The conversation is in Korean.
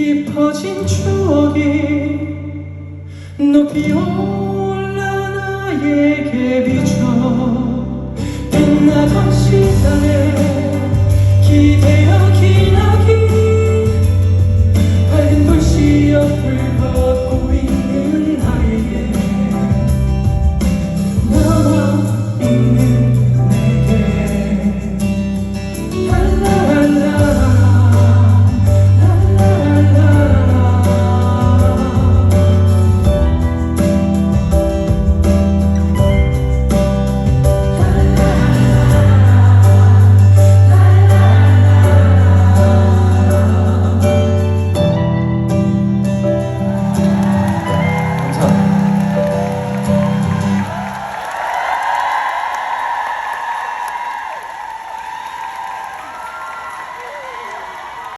깊어진 추억이 높이 올라 나에게 비춰 빛나던 시간에 기대어